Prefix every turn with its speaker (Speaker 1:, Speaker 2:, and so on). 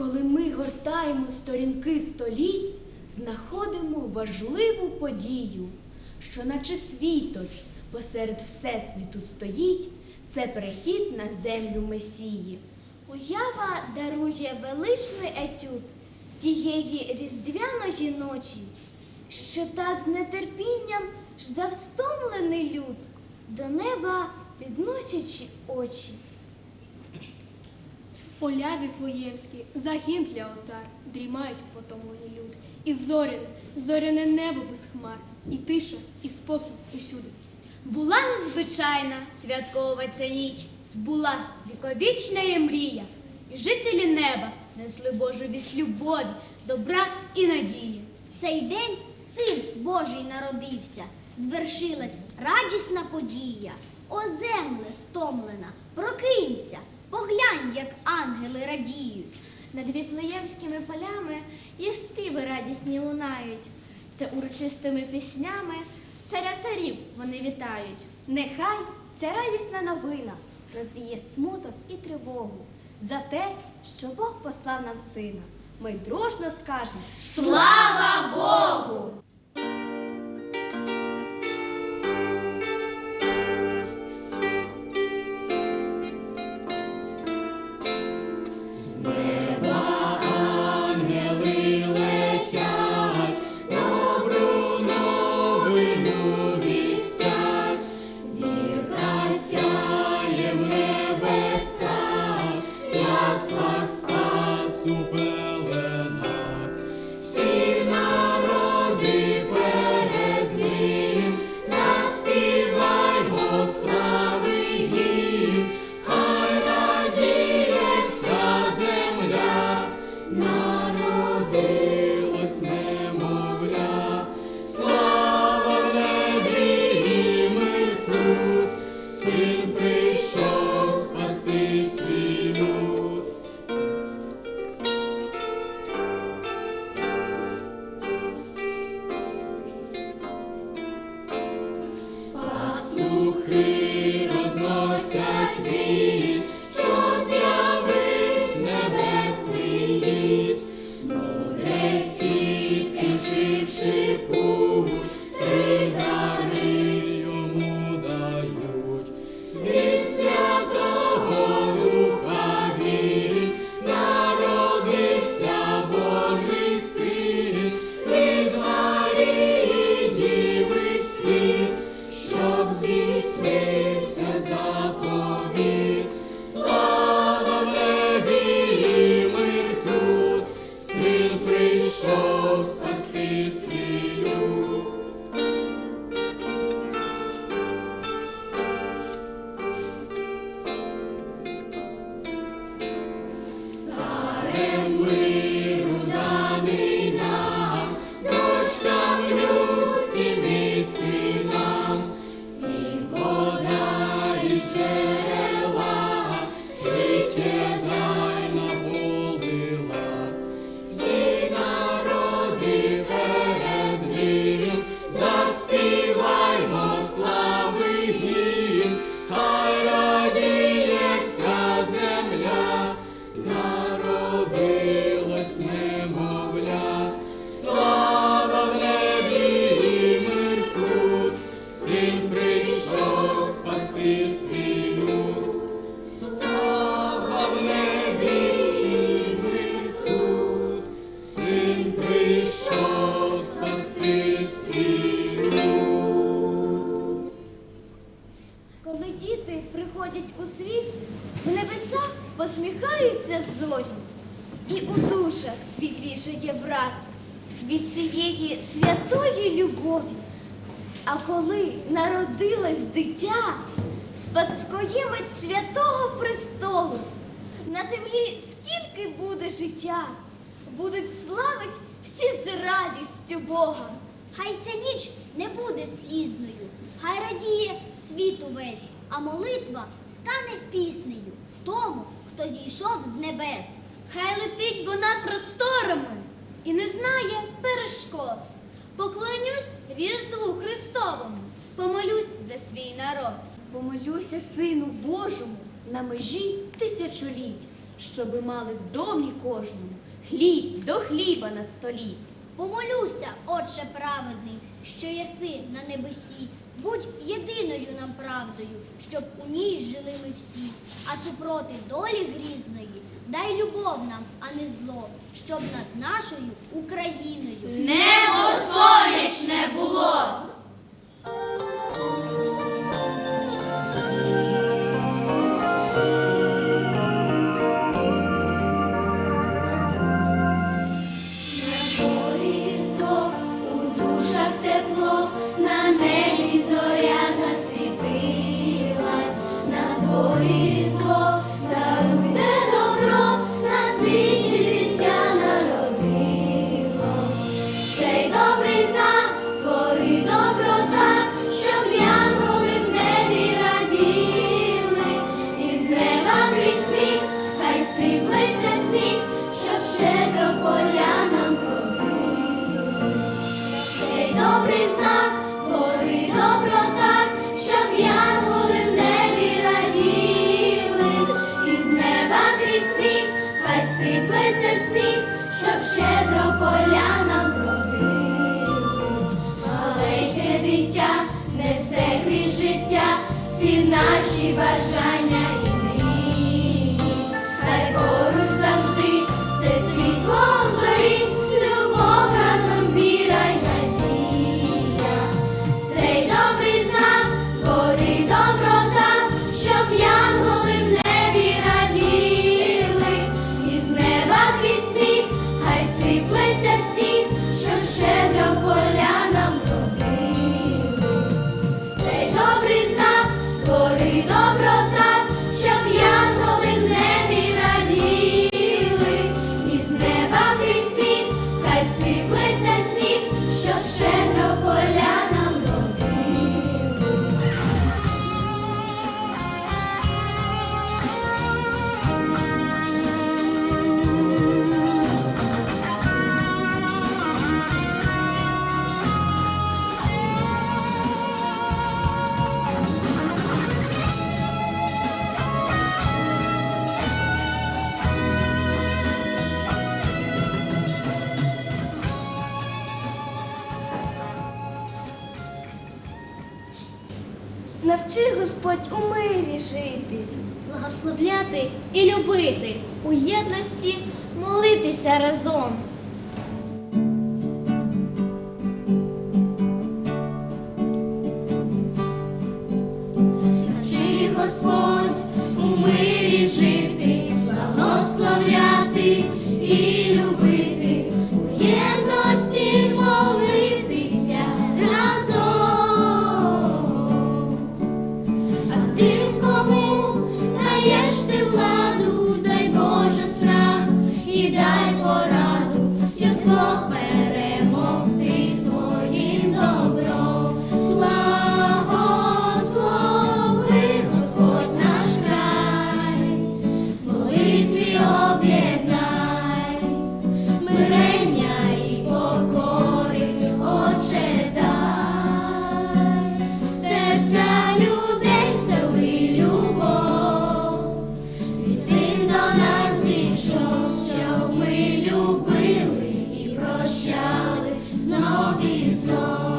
Speaker 1: Коли ми гортаємо сторінки століть, знаходимо важливу подію, що наче світоч посеред всесвіту стоїть, це перехід на землю Месії.
Speaker 2: Уява дарує величний етюд тієї різдвяної ночі, що так з нетерпінням ждав стомлений люд, до неба підносячи очі.
Speaker 3: Поля віфлеємські, загін для отар, дрімають потомлені люди. І зоряне, зоряне небо без хмар, і тиша, і спокій усюди.
Speaker 4: Була незвичайна святкова ця ніч, збулась віковічна є мрія, і жителі неба несли Божу вість любові, добра і надії.
Speaker 5: Цей день син Божий народився, звершилась радісна подія. О земле стомлена, прокинься, поглянь, як ангели радіють.
Speaker 2: Над віфлеємськими полями їх співи радісні лунають. Це урочистими піснями царя царів вони вітають.
Speaker 6: Нехай ця радісна новина розвіє смуток і тривогу за те, що Бог послав нам сина. Ми дружно скажемо
Speaker 4: Слава Богу!
Speaker 2: Amen. слухи розносять вір. Коли приходять у світ, в небесах посміхаються зорі, і у душах світлішає враз від цієї святої любові. А коли народилось дитя, спадкоємець святого престолу, на землі скільки буде життя, будуть славить всі з радістю Бога.
Speaker 5: Хай ця ніч не буде слізною, хай радіє світ увесь, а молитва стане піснею тому, хто зійшов з небес.
Speaker 4: Хай летить вона просторами і не знає перешкод. Поклонюсь Різдву Христовому, помолюсь за свій народ.
Speaker 1: Помолюся, Сину Божому, на межі тисячоліть, щоби мали в домі кожному хліб до хліба на столі.
Speaker 5: Помолюся, Отче праведний, що єси на небесі. Будь єдиною нам правдою, щоб у ній жили ми всі, а супроти долі грізної дай любов нам, а не зло, щоб над нашою Україною.
Speaker 7: Shiva
Speaker 6: навчи, Господь, у мирі жити,
Speaker 2: благословляти і любити, у єдності молитися разом.
Speaker 7: is not.